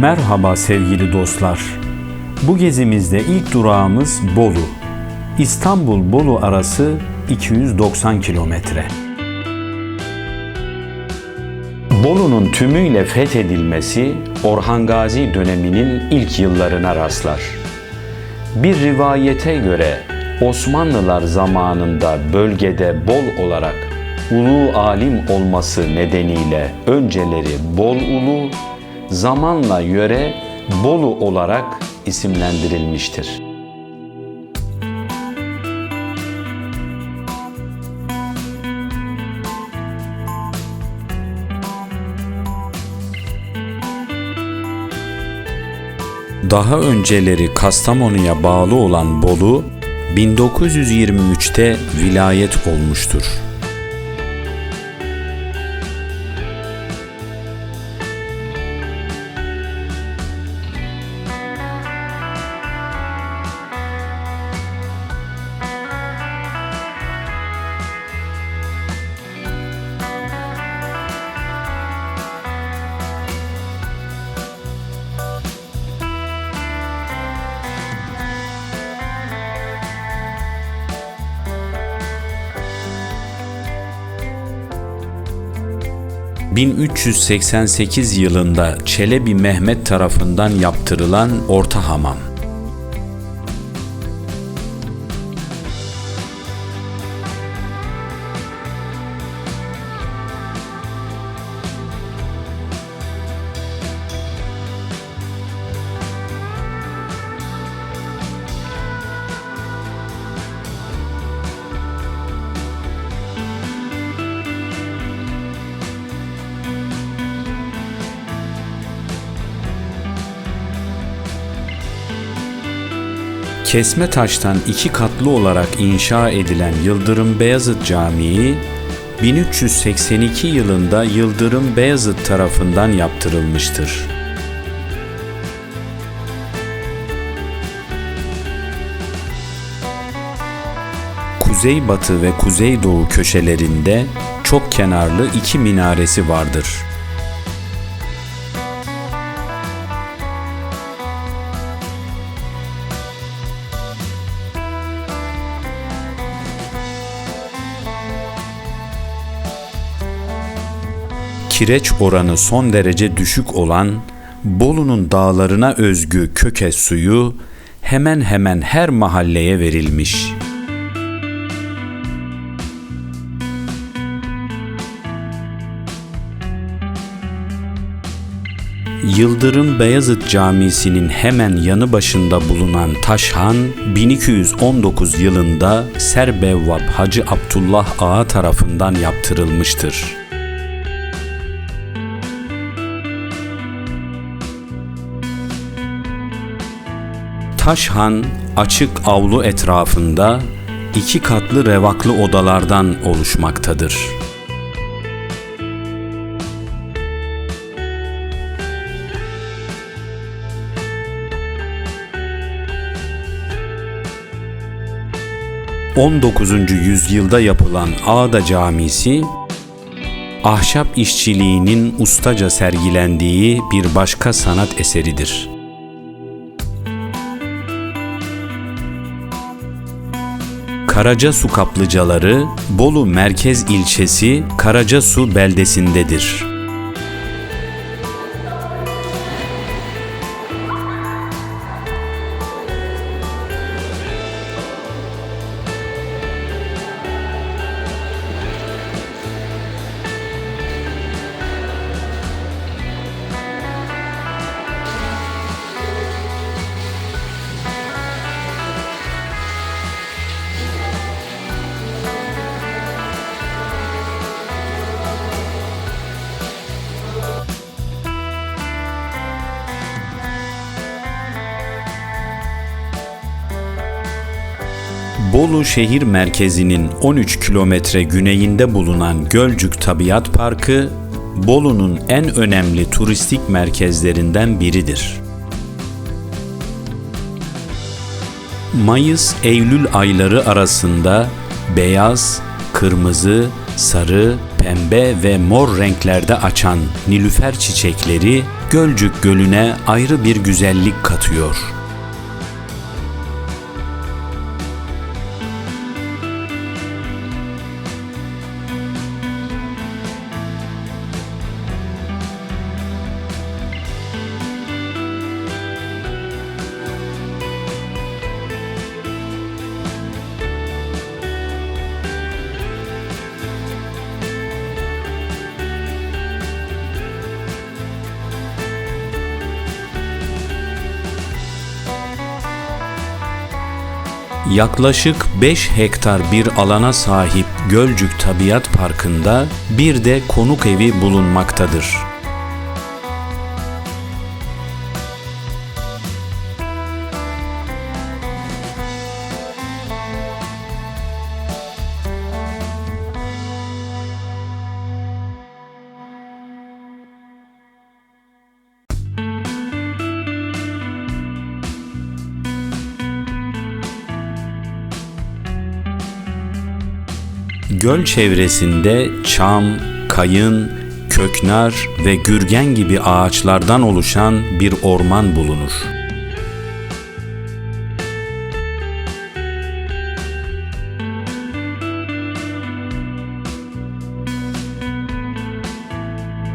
Merhaba sevgili dostlar. Bu gezimizde ilk durağımız Bolu. İstanbul-Bolu arası 290 kilometre. Bolu'nun tümüyle fethedilmesi Orhan Gazi döneminin ilk yıllarına rastlar. Bir rivayete göre Osmanlılar zamanında bölgede bol olarak ulu alim olması nedeniyle önceleri Bol Ulu, zamanla yöre Bolu olarak isimlendirilmiştir. Daha önceleri Kastamonu'ya bağlı olan Bolu, 1923'te vilayet olmuştur. ...1388 yılında Çelebi Mehmet tarafından yaptırılan orta hamam. Kesme taştan iki katlı olarak inşa edilen Yıldırım Beyazıt Camii, 1382 yılında Yıldırım Beyazıt tarafından yaptırılmıştır. Kuzeybatı ve kuzeydoğu köşelerinde çok kenarlı iki minaresi vardır. Kireç oranı son derece düşük olan Bolu'nun dağlarına özgü köke suyu hemen hemen her mahalleye verilmiş. Yıldırım Beyazıt Camisi'nin hemen yanı başında bulunan Taşhan, 1219 yılında Serbevvap Hacı Abdullah Ağa tarafından yaptırılmıştır. Taşhan açık avlu etrafında iki katlı revaklı odalardan oluşmaktadır. ...19. yüzyılda yapılan Ağda Camisi... ...ahşap işçiliğinin ustaca sergilendiği bir başka sanat eseridir. Karacasu kaplıcaları Bolu merkez ilçesi Karacasu beldesindedir. Bolu şehir merkezinin 13 kilometre güneyinde bulunan Gölcük Tabiat Parkı, Bolu'nun en önemli turistik merkezlerinden biridir. Mayıs-Eylül ayları arasında beyaz, kırmızı, sarı pembe ve mor renklerde açan nilüfer çiçekleri Gölcük Gölü'ne ayrı bir güzellik katıyor. Yaklaşık 5 hektar bir alana sahip Gölcük Tabiat Parkı'nda bir de konuk evi bulunmaktadır. Göl çevresinde çam, kayın, köknar ve gürgen gibi ağaçlardan oluşan bir orman bulunur.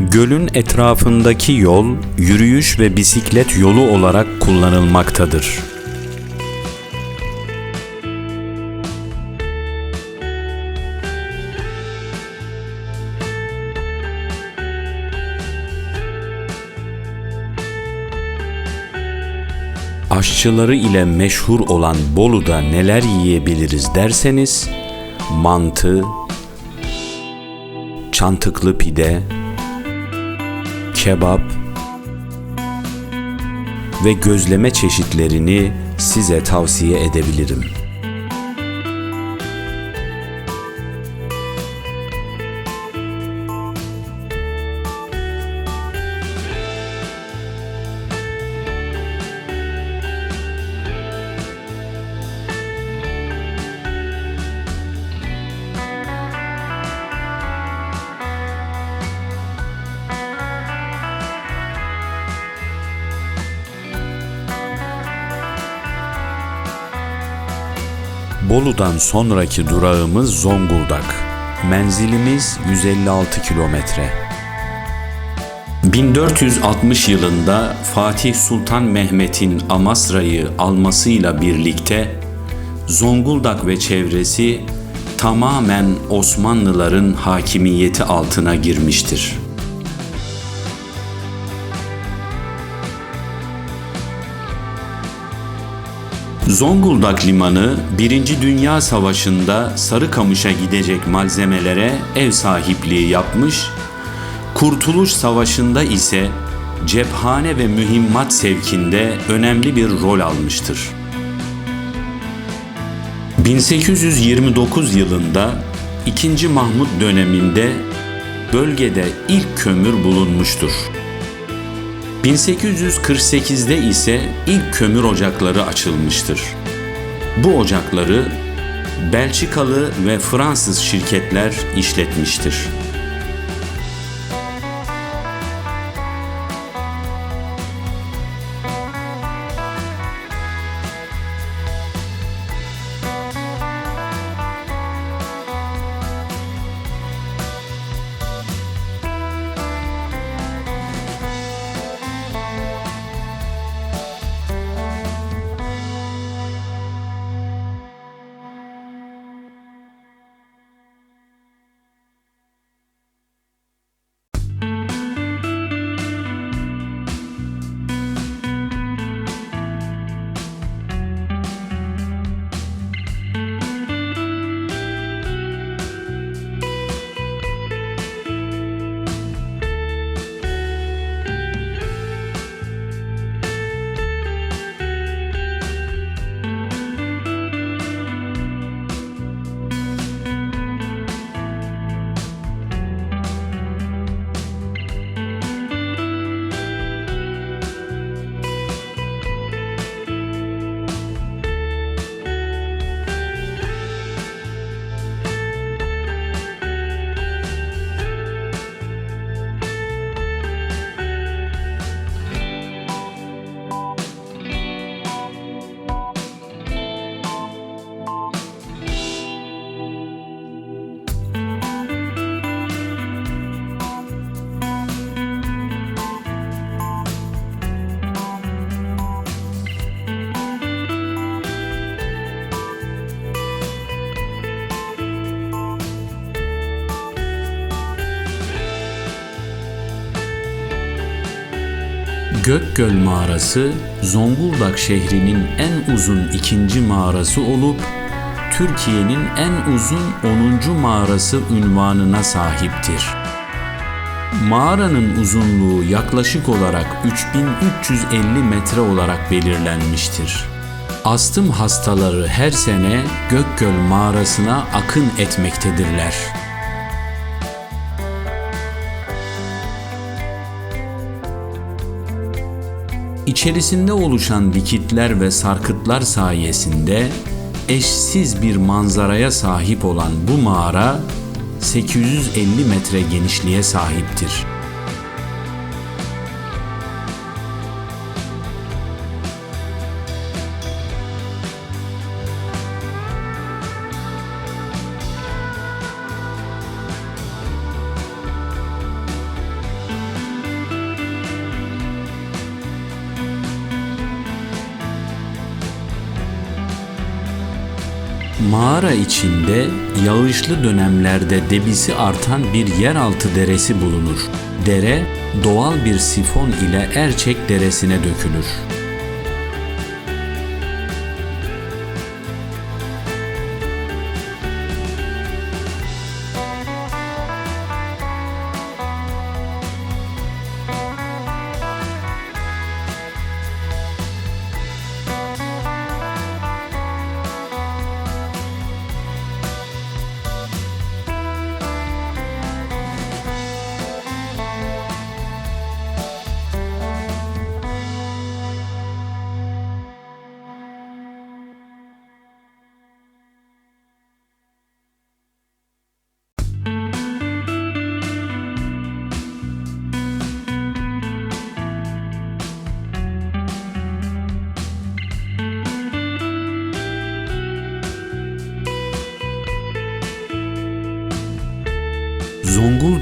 Gölün etrafındaki yol yürüyüş ve bisiklet yolu olarak kullanılmaktadır. Aşçıları ile meşhur olan Bolu'da neler yiyebiliriz derseniz mantı, çantıklı pide, kebap ve gözleme çeşitlerini size tavsiye edebilirim. Bolu'dan sonraki durağımız Zonguldak. Menzilimiz 156 kilometre. 1460 yılında Fatih Sultan Mehmet'in Amasra'yı almasıyla birlikte Zonguldak ve çevresi tamamen Osmanlıların hakimiyeti altına girmiştir. Zonguldak Limanı 1. Dünya Savaşı'nda Sarıkamış'a gidecek malzemelere ev sahipliği yapmış, Kurtuluş Savaşı'nda ise cephane ve mühimmat sevkinde önemli bir rol almıştır. 1829 yılında 2. Mahmut döneminde bölgede ilk kömür bulunmuştur. 1848'de ise ilk kömür ocakları açılmıştır. Bu ocakları Belçikalı ve Fransız şirketler işletmiştir. Gökgöl Mağarası, Zonguldak şehrinin en uzun ikinci mağarası olup, Türkiye'nin en uzun 10. mağarası ünvanına sahiptir. Mağaranın uzunluğu yaklaşık olarak 3350 metre olarak belirlenmiştir. Astım hastaları her sene Gökgöl mağarasına akın etmektedirler. İçerisinde oluşan dikitler ve sarkıtlar sayesinde eşsiz bir manzaraya sahip olan bu mağara 850 metre genişliğe sahiptir. Mağara içinde yağışlı dönemlerde debisi artan bir yeraltı deresi bulunur. Dere doğal bir sifon ile Erçek Deresi'ne dökülür.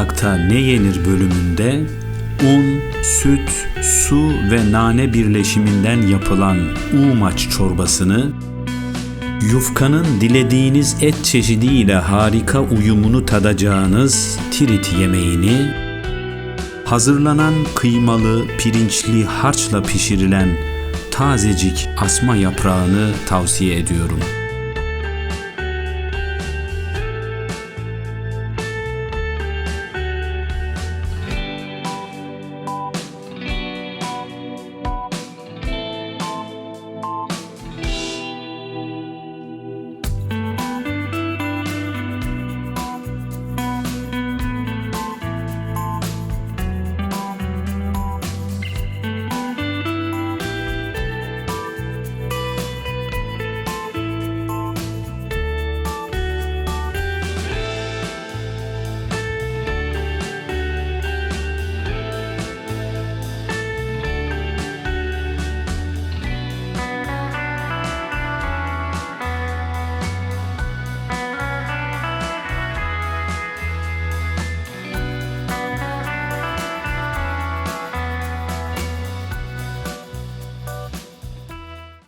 Zonguldak'ta ne yenir bölümünde un, süt, su ve nane birleşiminden yapılan umaç çorbasını, yufkanın dilediğiniz et çeşidiyle harika uyumunu tadacağınız tirit yemeğini, hazırlanan kıymalı, pirinçli harçla pişirilen tazecik asma yaprağını tavsiye ediyorum.''